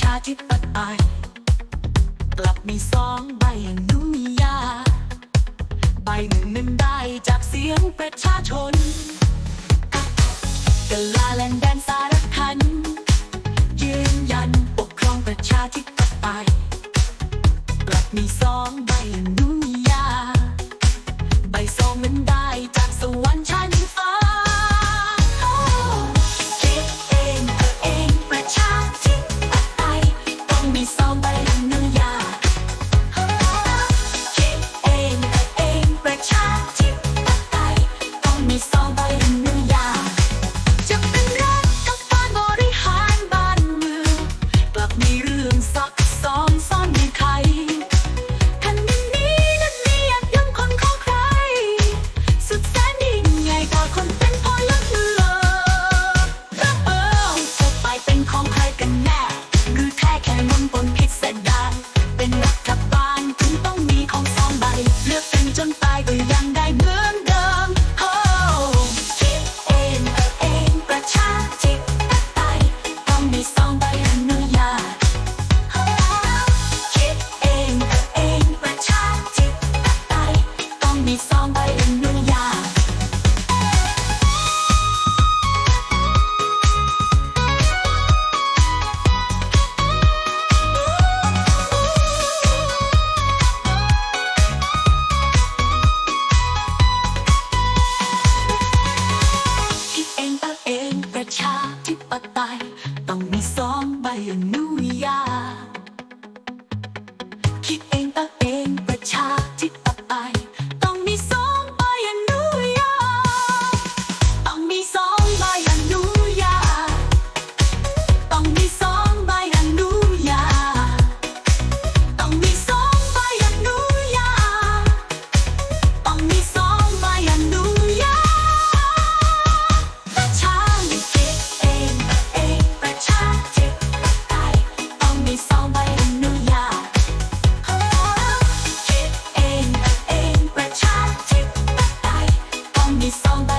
ชาติปัดไอกลับมีสองใบอย่างนุมยา ใบหนึ่งนั้นได้จากเสียงประชาชนกะลาแลนแดนสารคัน ยืนยันปกครองประชาธิปไตยกลับมีสองใบอย่างนุ นุนปนพิษดารเป็นรัฐบาลถึงต้องมีของสองใบ เลือกเป็นจนตายก็ยังได้เหมือนเดิมคิดเองเออเองประชาธิปไตยต้องมีสองใบอนุญาตคิดเองเออเองประชาธิปไตยต้องมีสองใบ ธิปไตยต้องมีสองใบอย่างนี้ somebody